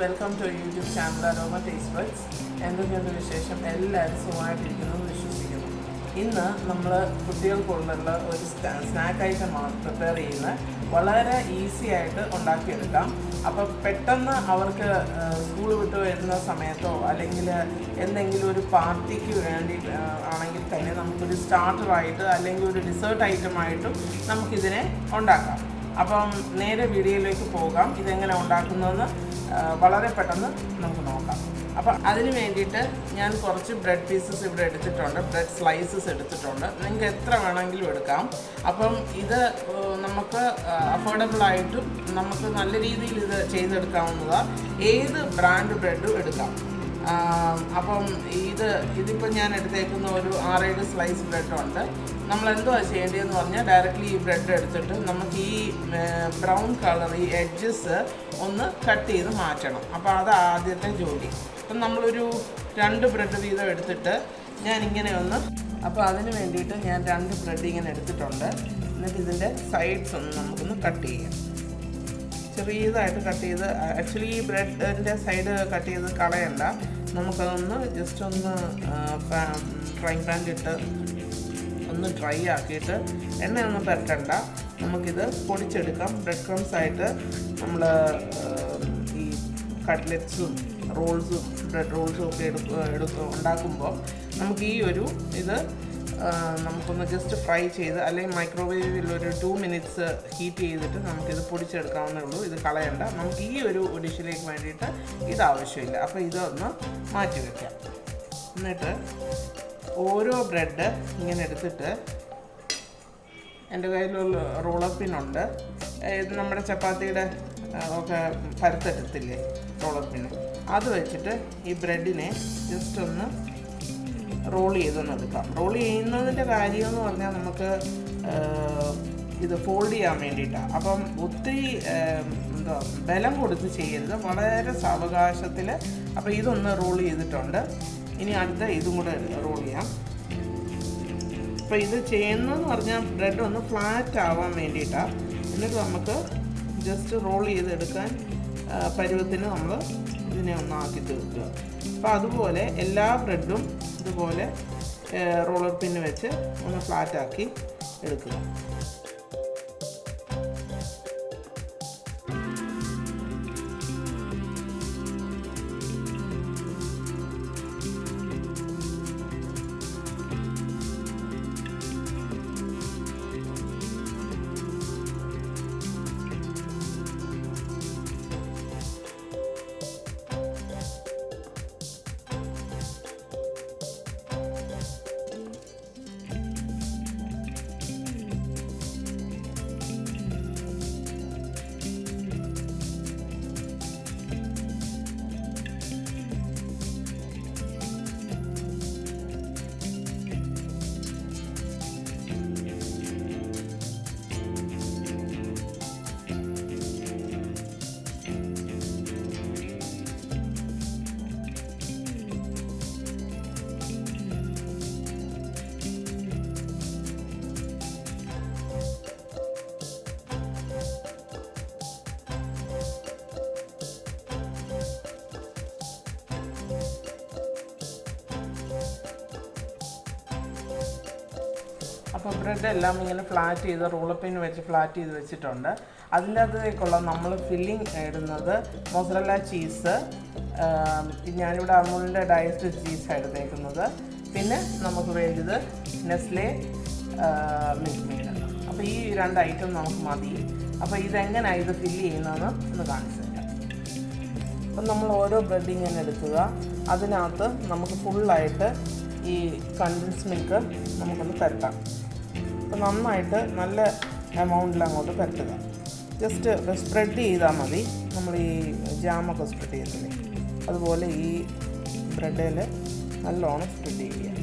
Welcome to YouTube channel aroma taste buds എന്തൊക്കെയുണ്ട് വിശേഷം? എല്ലാവരും സുഖമായിട്ടിരിക്കുന്നു വിശ്വസിക്കുന്നു. ഇന്ന് നമ്മൾ കുട്ടികൾക്കുള്ള ഒരു സ്നാക്ക് ഐറ്റമാണ് പ്രിപ്പയർ ചെയ്യുന്നത് വളരെ ഈസി ആയിട്ട് ഉണ്ടാക്കിയെടുക്കാം. അപ്പോൾ പെട്ടെന്ന് അവർക്ക് സ്കൂൾ വിട്ട് വരുന്ന സമയത്തോ അല്ലെങ്കിൽ എന്തെങ്കിലും ഒരു പാർട്ടിക്ക് വേണ്ടി ആണെങ്കിൽ തന്നെ നമുക്കൊരു സ്റ്റാർട്ടറായിട്ട് അല്ലെങ്കിൽ ഒരു ഡിസേർട്ട് ഐറ്റമായിട്ടും നമുക്കിതിനെ ഉണ്ടാക്കാം. അപ്പം നേരെ വീഡിയോയിലേക്ക് പോകാം. ഇതെങ്ങനെ ഉണ്ടാക്കുന്നതെന്ന് വളരെ പെട്ടെന്ന് നമുക്ക് നോക്കാം. അപ്പം അതിന് വേണ്ടിയിട്ട് ഞാൻ കുറച്ച് ബ്രെഡ് പീസസ് ഇവിടെ എടുത്തിട്ടുണ്ട്. ബ്രെഡ് സ്ലൈസസ് എടുത്തിട്ടുണ്ട്. നിങ്ങൾക്ക് എത്ര വേണമെങ്കിലും എടുക്കാം. അപ്പം ഇത് നമുക്ക് അഫോർഡബിൾ ആയിട്ടും നമുക്ക് നല്ല രീതിയിൽ ഇത് ചെയ്തെടുക്കാവുന്നതാണ് ഏത് ബ്രാൻഡ് ബ്രെഡും എടുക്കാം. അപ്പം ഇത് ഇതിപ്പോൾ ഞാൻ എടുത്തേക്കുന്ന ഒരു ആറേഴ് സ്ലൈസ് ബ്രെഡുണ്ട് നമ്മൾ എന്തുവാ ചെയ്യേണ്ടതെന്ന് പറഞ്ഞാൽ ഡയറക്റ്റ്ലി ഈ ബ്രെഡ് എടുത്തിട്ട് നമുക്ക് ഈ ബ്രൗൺ കളർ ഈ എഡ്ജസ് ഒന്ന് കട്ട് ചെയ്ത് മാറ്റണം. അപ്പോൾ അത് ആദ്യത്തെ ജോലി. അപ്പം നമ്മളൊരു രണ്ട് ബ്രെഡ് വീതം എടുത്തിട്ട് ഞാൻ ഇങ്ങനെ ഒന്ന് അപ്പോൾ അതിന് വേണ്ടിയിട്ട് ഞാൻ രണ്ട് ബ്രെഡ് ഇങ്ങനെ എടുത്തിട്ടുണ്ട്. എന്നിട്ട് ഇതിന്റെ സൈഡ്സ് ഒന്ന് നമുക്കൊന്ന് കട്ട് ചെയ്യാം. ചെറിയതായിട്ട് കട്ട് ചെയ്ത് ആക്ച്വലി ഈ ബ്രെഡിന്റെ സൈഡ് കട്ട് ചെയ്ത് കളയണ്ട. നമുക്കതൊന്ന് ജസ്റ്റ് ഒന്ന് ഫ്രൈ പാനിലിട്ട് ഒന്ന് ഡ്രൈ ആക്കിയിട്ട് എണ്ണയൊന്നും പരട്ടണ്ട നമുക്കിത് പൊടിച്ചെടുക്കാം. ബ്രെഡ് ക്രംസ് ആയിട്ട് നമ്മൾ ഈ കട്ട്ലറ്റ്സും റോൾസും ബ്രെഡ് റോൾസും ഒക്കെ എടുക്കുക എടുക്കുക ഉണ്ടാക്കുമ്പോൾ നമുക്ക് ഈ ഒരു ഇത് നമുക്കൊന്ന് ജസ്റ്റ് ഫ്രൈ ചെയ്ത് അല്ലെങ്കിൽ മൈക്രോവേവിൽ ഒരു ടു മിനിറ്റ്സ് ഹീറ്റ് ചെയ്തിട്ട് നമുക്കിത് പൊടിച്ചെടുക്കാവുന്നേ ഉള്ളൂ. ഇത് കളയണ്ട. നമുക്ക് ഈ ഒരു ഡിഷിലേക്ക് വേണ്ടിയിട്ട് ഇത് ആവശ്യമില്ല. അപ്പോൾ ഇതൊന്ന് മാറ്റി വയ്ക്കാം എന്നിട്ട് ഓരോ ബ്രെഡ് ഇങ്ങനെ എടുത്തിട്ട് എന്റെ കയ്യിലുള്ള റോളർ പിന്നുണ്ട് ഇത് നമ്മുടെ ചപ്പാത്തിയുടെ ഒക്കെ പരത്തെടുത്തില്ലേ റോളർ പിന്ന് അത് വെച്ചിട്ട് ഈ ബ്രെഡിനെ ജസ്റ്റ് ഒന്ന് റോൾ ചെയ്തൊന്ന് എടുക്കാം റോൾ ചെയ്യുന്നതിന്റെ കാര്യം എന്ന് പറഞ്ഞാൽ നമുക്ക് ഇത് ഫോൾഡ് ചെയ്യാൻ വേണ്ടിയിട്ടാണ് അപ്പം ഒത്തിരി എന്തോ ബലം കൊടുത്ത് ചെയ്യരുത്. വളരെ സാവകാശത്തിൽ അപ്പോൾ ഇതൊന്ന് റോൾ ചെയ്തിട്ടുണ്ട്. ഇനി അടുത്ത ഇതും കൂടെ റോൾ ചെയ്യാം. അപ്പോൾ ഇത് ചെയ്യുന്നതെന്ന് പറഞ്ഞാൽ ബ്രെഡ് ഒന്ന് ഫ്ലാറ്റ് ആവാൻ വേണ്ടിയിട്ടാണ് എന്നിട്ട് നമുക്ക് ജസ്റ്റ് റോൾ ചെയ്തെടുക്കാൻ പരുവത്തിന് നമ്മൾ ഇതിനെ ഒന്ന് ആക്കി തീർക്കുക. അപ്പോൾ അതുപോലെ എല്ലാ ബ്രെഡും ഇതുപോലെ റോളർ പിന്ന് വെച്ച് ഒന്ന് ഫ്ലാറ്റാക്കി എടുക്കുക. അപ്പോൾ ബ്രെഡ് എല്ലാം ഇങ്ങനെ ഫ്ലാറ്റ് ചെയ്ത് റോളപ്പിൻ വെച്ച് ഫ്ലാറ്റ് ചെയ്ത് വെച്ചിട്ടുണ്ട്. അതിന്റെ അതിലേക്കുള്ള നമ്മൾ ഫില്ലിംഗ് ഇടുന്നത് മൊസറല്ല ചീസ് ഞാനിവിടെ അമൂലിന്റെ ഡയസ്റ്റ് ചീസാണ് എടുത്തേക്കുന്നത്. പിന്നെ നമുക്ക് വേണ്ടത് നെസ്ലെ മിൽക്ക് മെയ്ഡ് അപ്പോൾ ഈ രണ്ട് ഐറ്റം നമുക്ക് മതി. അപ്പോൾ ഇതെങ്ങനെയാണ് ഇത് ഫില്ല് ചെയ്യുന്നതെന്ന് ഒന്ന് കാണിച്ചു തരാം. അപ്പം നമ്മൾ ഓരോ ബ്രെഡ് ഇങ്ങനെ എടുക്കുക. അതിനകത്ത് നമുക്ക് ഫുള്ളായിട്ട് ഈ കണ്ടൻസ് മിൽക്ക് നമുക്കൊന്ന് പരത്താം അപ്പം നന്നായിട്ട് നല്ല എമൗണ്ടിൽ അങ്ങോട്ട് പരത്തുക ജസ്റ്റ് സ്പ്രെഡ് ചെയ്താൽ മതി. നമ്മൾ ഈ ജാമൊക്കെ സ്പ്രെഡ് ചെയ്തില്ലേ അതുപോലെ ഈ ബ്രെഡിൽ നല്ലോണം സ്പ്രെഡ് ചെയ്യുക.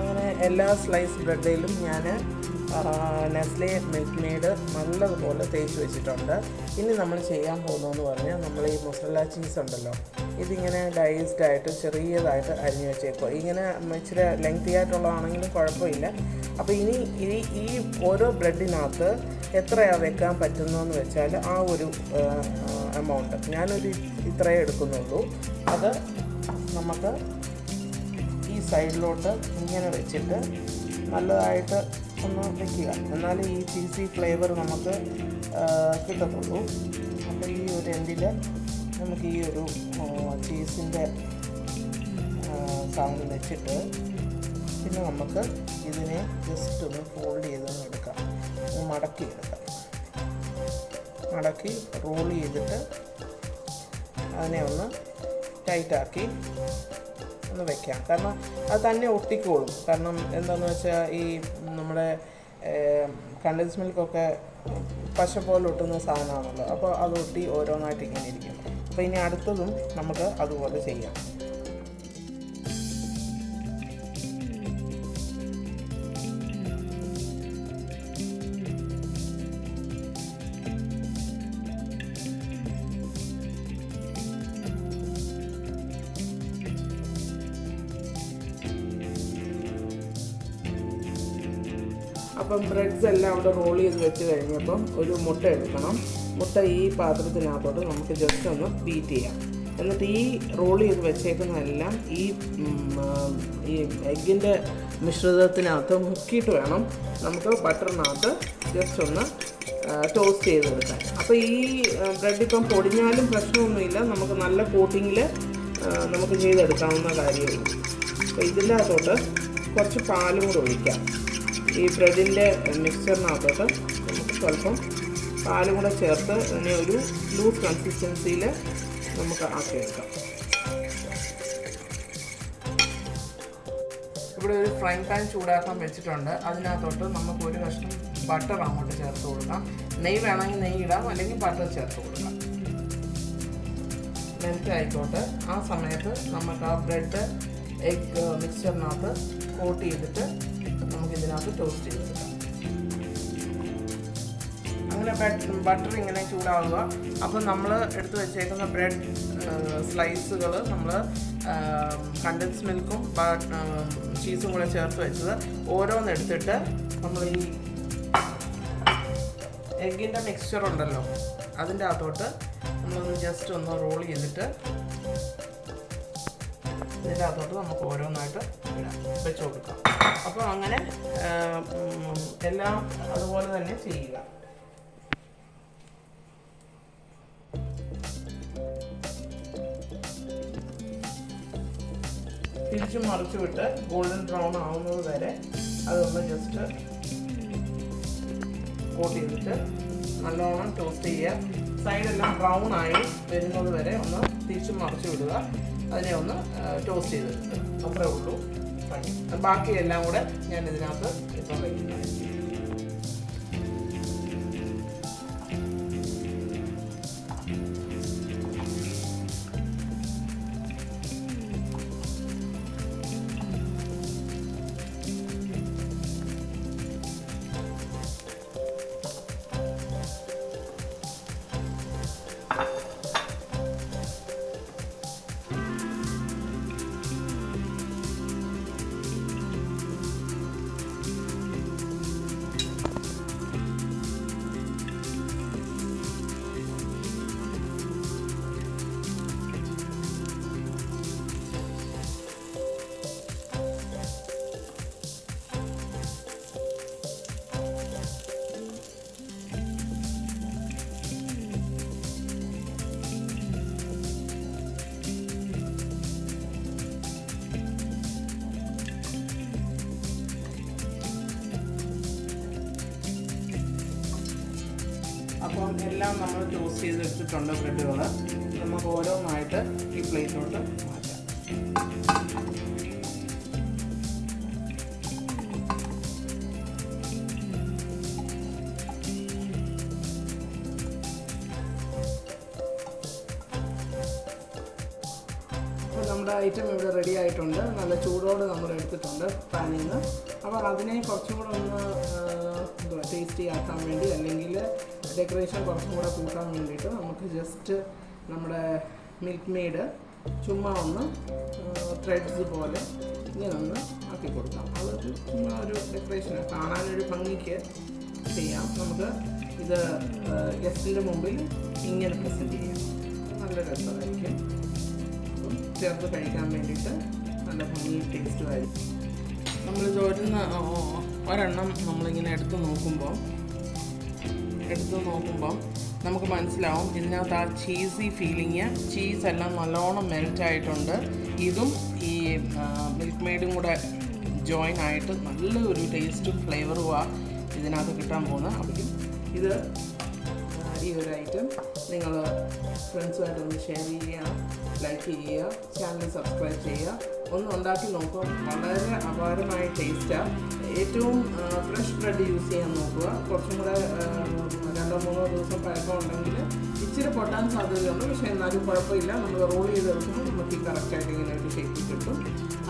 അങ്ങനെ എല്ലാ സ്ലൈസ് ബ്രെഡിലും ഞാൻ നെസ്ലെ മിൽക്ക് മെയ്ഡ് നല്ലതുപോലെ തേച്ച് വെച്ചിട്ടുണ്ട്. ഇനി നമ്മൾ ചെയ്യാൻ പോകുന്നതെന്ന് പറഞ്ഞാൽ നമ്മൾ ഈ മൊസറല്ല ചീസ് ഉണ്ടല്ലോ ഇതിങ്ങനെ ഡൈസ്ഡ് ആയിട്ട് ചെറിയതായിട്ട് അരിഞ്ഞു വെച്ചേക്കുക ഇങ്ങനെ ഇച്ചിരി ലെങ്തി ആയിട്ടുള്ളതാണെങ്കിലും കുഴപ്പമില്ല. അപ്പോൾ ഇനി ഈ ഈ ഓരോ ബ്രെഡിനകത്ത് എത്രയാണ് വെക്കാൻ പറ്റുന്നതെന്ന് വെച്ചാൽ ആ ഒരു എമൗണ്ട് ഞാനൊരു ഇത്രയേ എടുക്കുന്നുള്ളൂ. അത് നമുക്ക് സൈഡിലോട്ട് ഇങ്ങനെ വെച്ചിട്ട് നല്ലതായിട്ട് ഒന്ന് വെക്കുക. എന്നാലേ ഈ ചീസി ഫ്ലേവർ നമുക്ക് കിട്ടത്തുള്ളൂ. അപ്പോൾ ഈ ഒരു എൻഡിൽ നമുക്ക് ഈ ഒരു ചീസിന്റെ സാധനം വെച്ചിട്ട് പിന്നെ നമുക്ക് ഇതിനെ ജസ്റ്റ് ഒന്ന് ഫോൾഡ് ചെയ്ത് എടുക്കാം. മടക്കി എടുക്കാം. മടക്കി റോൾ ചെയ്തിട്ട് അതിനെ ഒന്ന് ടൈറ്റാക്കി ഒന്ന് വെക്കാം. കാരണം അത് തന്നെ ഒട്ടിക്കോളും. കാരണം എന്താണെന്ന് വെച്ചാൽ ഈ നമ്മുടെ കണ്ടൻസ് മിൽക്കൊക്കെ പശ പോലെ ഒട്ടുന്ന സാധനമാണല്ലോ. അപ്പോൾ അത് ഒട്ടി ഓരോന്നായിട്ട് ഇങ്ങനെ ഇരിക്കും. അപ്പോൾ ഇനി അടുത്തതും നമുക്ക് അതുപോലെ ചെയ്യാം. അപ്പം ബ്രെഡ്സ് എല്ലാം അവിടെ റോൾ ചെയ്ത് വെച്ച് കഴിഞ്ഞപ്പം ഒരു മുട്ട എടുക്കണം. മുട്ട ഈ പാത്രത്തിനകത്തോട്ട് നമുക്ക് ജസ്റ്റ് ഒന്ന് ബീറ്റ് ചെയ്യാം. എന്നിട്ട് ഈ റോൾ ചെയ്ത് വെച്ചേക്കുന്നതെല്ലാം ഈ ഈ എഗ്ഗിന്റെ മിശ്രിതത്തിനകത്ത് മുക്കിയിട്ട് വേണം നമുക്ക് ബട്ടറിനകത്ത് ജസ്റ്റ് ഒന്ന് ടോസ്റ്റ് ചെയ്തെടുക്കാൻ. അപ്പോൾ ഈ ബ്രെഡ് ഇപ്പം പൊടിഞ്ഞാലും പ്രശ്നമൊന്നുമില്ല. നമുക്ക് നല്ല കോട്ടിങ്ങിൽ നമുക്ക് ചെയ്തെടുക്കാവുന്ന കാര്യമുള്ളൂ. അപ്പോൾ ഇതിന്റെ അകത്തോട്ട് കുറച്ച് പാലും കൂടെ ഒഴിക്കാം. ഈ ബ്രെഡിന്റെ മിക്സ്ചറിനകത്തോട്ട് നമുക്ക് സ്വല്പം പാലും കൂടെ ചേർത്ത് ഇനി ഒരു ലൂസ് കൺസിസ്റ്റൻസിയിൽ നമുക്ക് ആക്കിയെടുക്കാം. ഇവിടെ ഒരു ഫ്രൈ പാൻ ചൂടാക്കാൻ വെച്ചിട്ടുണ്ട്. അതിനകത്തോട്ട് നമുക്ക് ഒരു കഷ്ണം ബട്ടർ അങ്ങോട്ട് ചേർത്ത് കൊടുക്കാം. നെയ്യ് വേണമെങ്കിൽ നെയ്യ് ഇടാം അല്ലെങ്കിൽ ബട്ടർ ചേർത്ത് കൊടുക്കാം. മെൽറ്റ് ആയിക്കോട്ടെ. ആ സമയത്ത് നമുക്ക് ആ ബ്രെഡ് എഗ് മിക്സ്ചറിനകത്ത് കോട്ട് ചെയ്തിട്ട് ഇതിനകത്ത് ടോസ്റ്റ് ചെയ്തെടുക്കാം അങ്ങനെ ബട്ടർ ഇങ്ങനെ ചൂടാവുക. അപ്പോൾ നമ്മൾ എടുത്ത് വെച്ചേക്കുന്ന ബ്രെഡ് സ്ലൈസുകൾ നമ്മൾ കണ്ടൻസ് മിൽക്കും ചീസും കൂടെ ചേർത്ത് വെച്ചത് ഓരോന്നെടുത്തിട്ട് നമ്മൾ ഈ എഗ്ഗിന്റെ മിക്സ്ചർ ഉണ്ടല്ലോ അതിന്റെ അകത്തോട്ട് നമ്മളൊന്ന് ജസ്റ്റ് ഒന്ന് റോൾ ചെയ്തിട്ട് ഇതിന്റെ അകത്തോട്ട് നമുക്ക് ഓരോന്നായിട്ട് വെച്ച് കൊടുക്കാം. അപ്പോൾ അങ്ങനെ എല്ലാം അതുപോലെ തന്നെ ചെയ്യുക. തിരിച്ചു മറിച്ചു വിട്ട് ഗോൾഡൻ ബ്രൗൺ ആവുന്നത് വരെ അതൊന്ന് ജസ്റ്റ് കോട്ട് ചെയ്തിട്ട് നല്ലോണം ടോസ്റ്റ് ചെയ്യുക. സൈഡെല്ലാം ബ്രൗൺ ആയി വരുന്നത് വരെ ഒന്ന് തിരിച്ചു മറിച്ചു വിടുക. അതിനെ ഒന്ന് ടോസ്റ്റ് ചെയ്ത് അത്രേ ഉള്ളൂ. ബാക്കി എല്ലാം കൂടെ ഞാൻ ഇതിനകത്ത് ഇപ്പം വയ്ക്കുന്നതായിരിക്കും എല്ലാം നമ്മൾ ചൂസ് ചെയ്ത് വെച്ചിട്ടുണ്ട് ബ്രെഡുകൾ നമുക്ക് ഓരോന്നായിട്ട് ഈ പ്ലേറ്റിലോട്ട് മാറ്റാം. നമ്മുടെ ഐറ്റം ഇവിടെ റെഡി ആയിട്ടുണ്ട്. നല്ല ചൂടോട് നമ്മൾ എടുത്തിട്ടുണ്ട്. പാനിൽ നിന്ന്. അപ്പോൾ അതിനെ കുറച്ചും കൂടെ ഒന്ന് ടേസ്റ്റി ആക്കാൻ വേണ്ടി അല്ലെങ്കിൽ ഡെക്കറേഷൻ കുറച്ചും കൂടെ കൂട്ടാൻ വേണ്ടിയിട്ട് നമുക്ക് ജസ്റ്റ് നമ്മുടെ മിൽക്ക് മെയ്ഡ് ചുമ്മാ ഒന്ന് ത്രെഡ്സ് പോലെ ഇങ്ങനെ ഒന്ന് ആക്കി കൊടുക്കാം. അതൊരു ചുമ്മാ ഒരു ഡെക്കറേഷൻ കാണാനൊരു ഭംഗിക്ക് ചെയ്യാം. നമുക്ക് ഇത് ഗസ്റ്റിന്റെ മുമ്പിൽ ഇങ്ങനെ പ്രസന്റ് ചെയ്യാം. നല്ല രസമായിരിക്കും. ചേർത്ത് കഴിക്കാൻ വേണ്ടിയിട്ട് നല്ല ഭംഗി ടേസ്റ്റുമായിരിക്കും നമ്മൾ ചോരുന്ന ഒരെണ്ണം നമ്മളിങ്ങനെ എടുത്ത് നോക്കുമ്പോൾ എടുത്ത് നോക്കുമ്പം നമുക്ക് മനസ്സിലാവും ഇതിനകത്ത് ആ ചീസി ഫീലിങ് ചീസ് എല്ലാം നല്ലോണം മെൽറ്റ് ആയിട്ടുണ്ട്. ഇതും ഈ മിൽക്ക് മെയ്ഡും കൂടെ ജോയിൻ ആയിട്ട് നല്ലൊരു ടേസ്റ്റും ഫ്ലേവറുമാണ് ഇതിനകത്ത് കിട്ടാൻ പോകുന്നത്. അപ്പം ഇത് ഈ ഒരു ഐറ്റം നിങ്ങൾ ഫ്രണ്ട്സുമായിട്ടൊന്ന് ഷെയർ ചെയ്യുക ലൈക്ക് ചെയ്യുക ചാനൽ സബ്സ്ക്രൈബ് ചെയ്യുക. ഒന്ന് ഉണ്ടാക്കി നോക്കുക. വളരെ അപാരമായ ടേസ്റ്റാണ് ഏറ്റവും ഫ്രഷ് ബ്രെഡ് യൂസ് ചെയ്യാൻ നോക്കുക. കുറച്ചും കൂടെ രണ്ടോ മൂന്നോ ദിവസം പഴക്കം ഉണ്ടെങ്കിൽ ഇച്ചിരി പൊട്ടാൻ സാധ്യതയുണ്ട്. പക്ഷെ എന്നാലും കുഴപ്പമില്ല. നമ്മൾ റോൾ ചെയ്തെടുക്കുമ്പോൾ നമുക്ക് ഈ കറക്റ്റായിട്ട് ഇങ്ങനെ ഒരു ഷേപ്പ് കിട്ടും.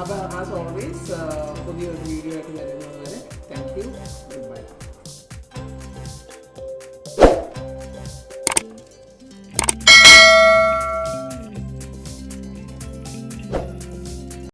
അപ്പോൾ ആസ് ഓൾവേസ് പുതിയൊരു വീഡിയോ ആയിട്ട് വരുന്നത് വരെ താങ്ക് യു